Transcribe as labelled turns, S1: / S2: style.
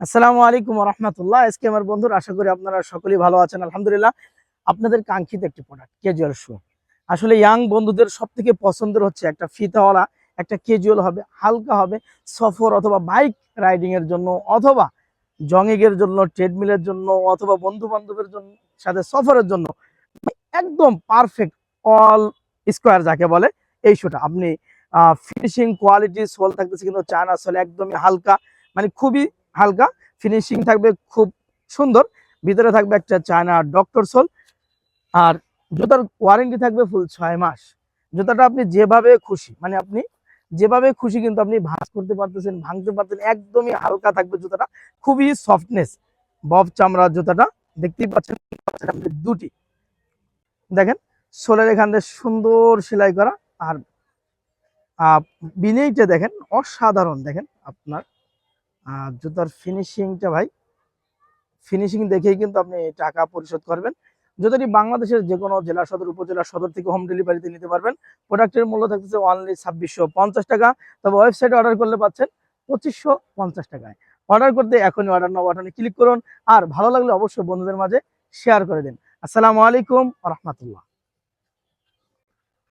S1: আসসালামু আলাইকুম রহমতুল্লাহ আজকে আমার বন্ধুরা, আশা করি আপনারা সকলেই ভালো আছেন, আলহামদুলিল্লাহ। আপনাদের কাঙ্ক্ষিত একটি প্রোডাক্ট ক্যাজুয়াল শু আসলে ইয়াং বন্ধুদের সব থেকে পছন্দের হচ্ছে একটা ফিতাওয়ালা, একটা ক্যাজুয়াল হবে, হালকা হবে, সফর অথবা বাইক রাইডিং এর জন্য অথবা জঙ্গিং এর জন্য ট্রেডমিলের জন্য অথবা বন্ধু বান্ধবের জন্য সাথে সফরের জন্য একদম পারফেক্ট অল স্কোয়ার যাকে বলে, এই শুটা আপনি ফিনিশিং কোয়ালিটি সোল থাকতেছে কিন্তু চায়না সোল একদমই হালকা মানে খুবই হালকা ফিনিশিং থাকবে খুব সুন্দর। ভিতরে থাকবে একটা চায়না ডক্টর সোল আর জুতার ওয়ারেন্টি থাকবে ফুল ছয় মাস। জুতাটা আপনি যেভাবে খুশি মানে আপনি যেভাবে খুশি কিন্তু আপনি ভাঁজ করতে পারতেছেন, ভাঙতে পারতেন একদমই হালকা থাকবে জুতাটা। খুবই সফটনেস বব চামড়া জুতাটা, দেখতেই পাচ্ছেন দুটি। দেখেন, সোলের এখান থেকে সুন্দর সেলাই করা, আর বিনেইটা দেখেন, অসাধারণ দেখেন, আপনার আর জুতার ফিনিশিংটা ভাই ফিনিশিং দেখেই কিন্তু আপনি টাকা পরিশোধ করবেন। জুতাটি বাংলাদেশের যে কোনো জেলা সদর, উপজেলা সদর থেকে হোম ডেলিভারিতে নিতে পারবেন। প্রোডাক্টের মূল্য থাকতেছে অনলি ছাব্বিশশো পঞ্চাশ টাকা। তবে ওয়েবসাইটে অর্ডার করলে পাচ্ছেন পঁচিশশো পঞ্চাশ টাকায়। অর্ডার করতে এখনই অর্ডার নাও বাটনে ক্লিক করুন। আর ভালো লাগলে অবশ্যই বন্ধুদের মাঝে শেয়ার করে দিন। আসসালামু আলাইকুম রহমতুল্লাহ।